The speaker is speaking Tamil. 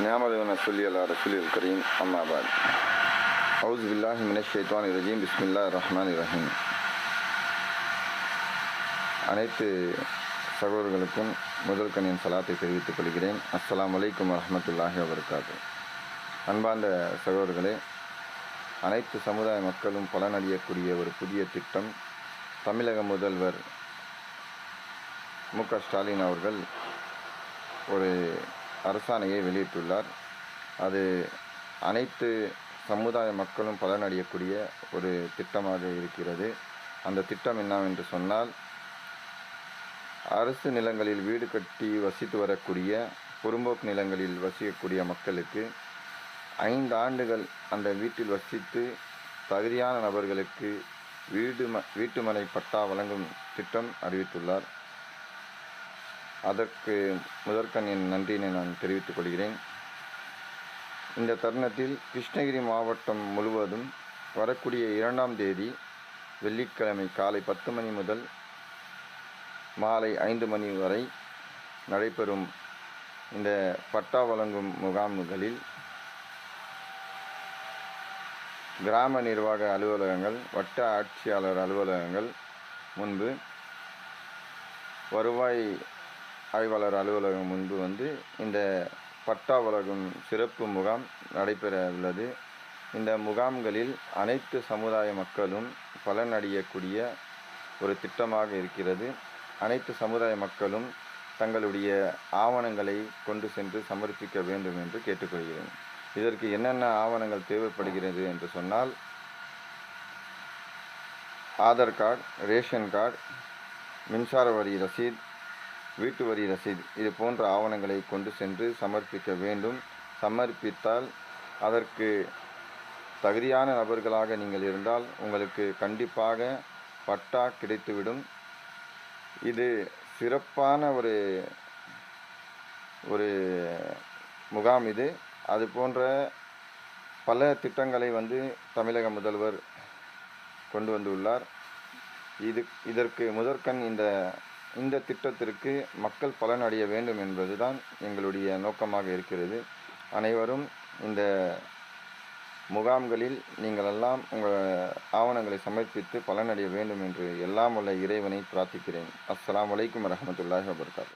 نعمل ونصلي على رسول الكريم أما بعد أعوذ بالله من الشيطان الرجيم بسم الله الرحمن الرحيم அனைத்து சகோதரர்களுக்கும் முதல் கண்ணின் சலாத்தை தெரிவித்துக் கொள்கிறேன் அஸ்ஸலாமு அலைக்கும் வரஹ்மத்துல்லாஹி வபரகாத்து அன்பார்ந்த சகோதரர்களே அனைத்து சமுதாய மக்களும் பலனடையக்கூடிய ஒரு புதிய திட்டம் தமிழக முதல்வர் மு க ஸ்டாலின் அவர்கள் ஒரு அரசாணையை வெளியிட்டுள்ளார். அது அனைத்து சமுதாய மக்களும் பலனடையக்கூடிய ஒரு திட்டமாக இருக்கிறது. அந்த திட்டம் என்னவென்று சொன்னால் அரசு நிலங்களில் வீடு கட்டி வசித்து வரக்கூடிய புறம்போக்கு நிலங்களில் வசிக்கக்கூடிய மக்களுக்கு ஐந்து ஆண்டுகள் அந்த வீட்டில் வசித்து தகுதியான நபர்களுக்கு வீடு ம வீட்டுமனை பட்டா வழங்கும் திட்டம் அறிவித்துள்ளார். அதற்கு முதற்கண் என் நன்றியினை நான் தெரிவித்துக் கொள்கிறேன். இந்த தருணத்தில் கிருஷ்ணகிரி மாவட்டம் முழுவதும் வரக்கூடிய இரண்டாம் தேதி வெள்ளிக்கிழமை காலை பத்து மணி முதல் மாலை ஐந்து மணி வரை நடைபெறும் இந்த பட்டா வழங்கும் முகாம்களில் கிராம நிர்வாக அலுவலகங்கள் வட்ட ஆட்சியாளர் அலுவலகங்கள் முன்பு வருவாய் ஆய்வாளர் அலுவலகம் முன்பு வந்து இந்த பட்டா வழங்கும் சிறப்பு முகாம் நடைபெற உள்ளது இந்த முகாம்களில் அனைத்து சமுதாய மக்களும் பலனடையக்கூடிய ஒரு திட்டமாக இருக்கிறது. அனைத்து சமுதாய மக்களும் தங்களுடைய ஆவணங்களை கொண்டு சென்று சமர்ப்பிக்க வேண்டும் என்று கேட்டுக்கொள்கிறேன். இதற்கு என்னென்ன ஆவணங்கள் தேவைப்படுகிறது என்று சொன்னால் ஆதார் கார்டு ரேஷன் கார்டு மின்சார வரி ரசீத் வீட்டு வரி ரசீது. இது போன்ற ஆவணங்களை கொண்டு சென்று சமர்ப்பிக்க வேண்டும். சமர்ப்பித்தால் அதற்கு தகுதியான நபர்களாக நீங்கள் இருந்தால் உங்களுக்கு கண்டிப்பாக பட்டா கிடைத்துவிடும். இது சிறப்பான ஒரு ஒரு முகாம் இது. அது போன்ற பல திட்டங்களை வந்து தமிழக முதல்வர் கொண்டு வந்துள்ளார். இது இதற்கு முதற்கண் இந்த இந்த திட்டத்திற்கு மக்கள் பலனடைய வேண்டும் என்பதுதான் எங்களுடைய நோக்கமாக இருக்கிறது. அனைவரும் இந்த முகாம்களில் நீங்கள் எல்லாம் உங்கள் ஆவணங்களை சமர்ப்பித்து பலனடைய வேண்டும் என்று எல்லாம் உள்ள இறைவனை பிரார்த்திக்கிறேன். அஸ்லாம் வலைக்கம் வரமத்துல்லாஹ் வபர்காத்